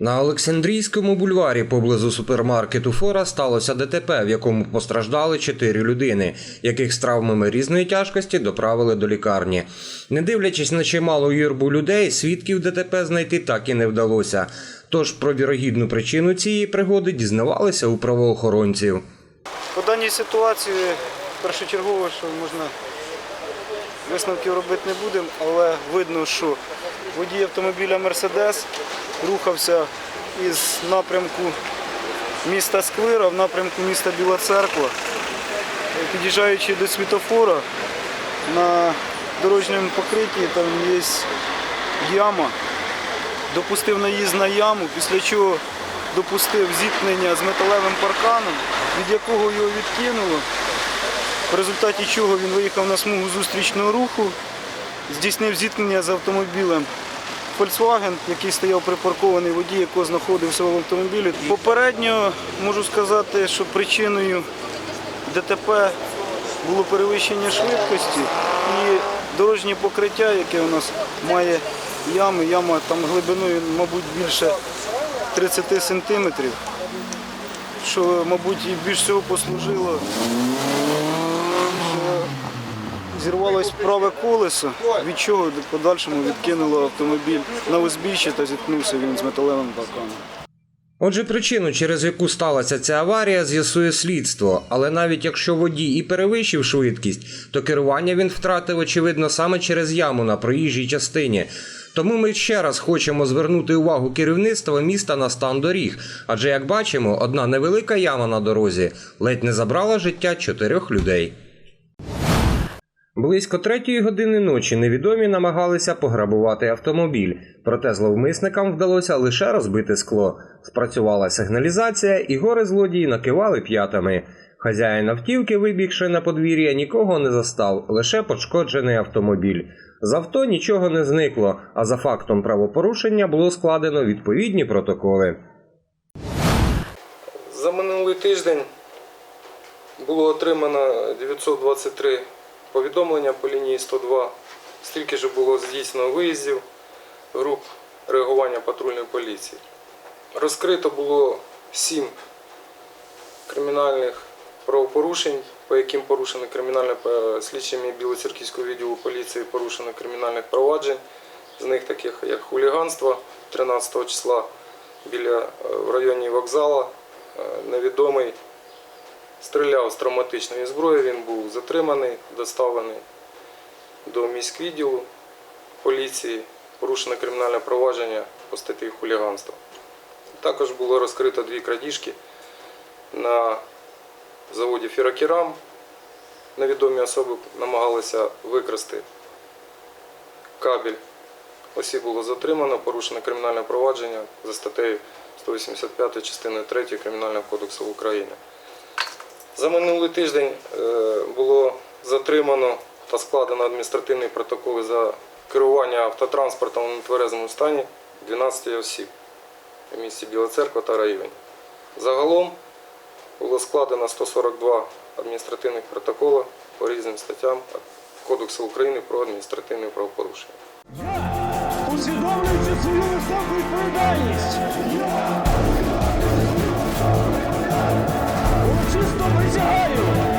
На Олександрійському бульварі поблизу супермаркету Фора сталося ДТП, в якому постраждали чотири людини, яких з травмами різної тяжкості доправили до лікарні. Не дивлячись на чималу юрбу людей, свідків ДТП знайти так і не вдалося. Тож про вірогідну причину цієї пригоди дізнавалися у правоохоронців. По даній ситуації першочергово, що можна висновків робити не будемо, але видно, що водій автомобіля Мерседес рухався із напрямку міста Сквира в напрямку міста Біла Церква. Е, Під'їжджаючи до світофора, на дорожньому покритті там є яма, допустив наїзд на яму, після чого допустив зіткнення з металевим парканом, від якого його відкинуло, в результаті чого він виїхав на смугу зустрічного руху, здійснив зіткнення з автомобілем Volkswagen, який стояв припаркований водій, якого знаходився в автомобілі. Попередньо можу сказати, що причиною ДТП було перевищення швидкості і дорожнє покриття, яке у нас має ями. Яма там глибиною, мабуть, більше 30 сантиметрів, що, мабуть, і більш всього послужило, зірвалось праве колесо, від чого в подальшому відкинуло автомобіль на узбіччя та зіткнувся він з металевим парканом. Отже, причину, через яку сталася ця аварія, з'ясує слідство. Але навіть якщо водій і перевищив швидкість, то керування він втратив, очевидно, саме через яму на проїжджій частині. Тому ми ще раз хочемо звернути увагу керівництва міста на стан доріг. Адже, як бачимо, одна невелика яма на дорозі ледь не забрала життя чотирьох людей. Близько третьої години ночі невідомі намагалися пограбувати автомобіль, проте зловмисникам вдалося лише розбити скло. Спрацювала сигналізація, і гори злодії накивали п'ятами. Хазяїн автівки, вибігши на подвір'я, нікого не застав, лише пошкоджений автомобіль. З авто нічого не зникло, а за фактом правопорушення було складено відповідні протоколи. За минулий тиждень було отримано 923 повідомлення по лінії 102. Стільки ж було здійснено виїздів груп реагування патрульної поліції. Розкрито було 7 кримінальних правопорушень, по яким порушено кримінальне е, слідчими Білоцерківського відділу поліції порушено кримінальних проваджень. З них таких як хуліганство 13 числа біля е, в районі вокзала. Е, Невідомий стріляв з травматичної зброї, він був затриманий, доставлений до міськвідділу поліції, порушено кримінальне провадження по статті хуліганства. Також було розкрито дві крадіжки на заводі Фірокерам. Невідомі особи намагалися викрасти кабель. Осіб було затримано, порушено кримінальне провадження за статтею 185 частиною 3 Кримінального кодексу України. За минулий тиждень е, було затримано та складено адміністративний протокол за керування автотранспортом у нетверезому стані 12 осіб у місті Біла та районі. Загалом було складено 142 адміністративних протоколи по різним статтям Кодексу України про адміністративні правопорушення. Усвідомлюючи свою високу відповідальність. Estou raio.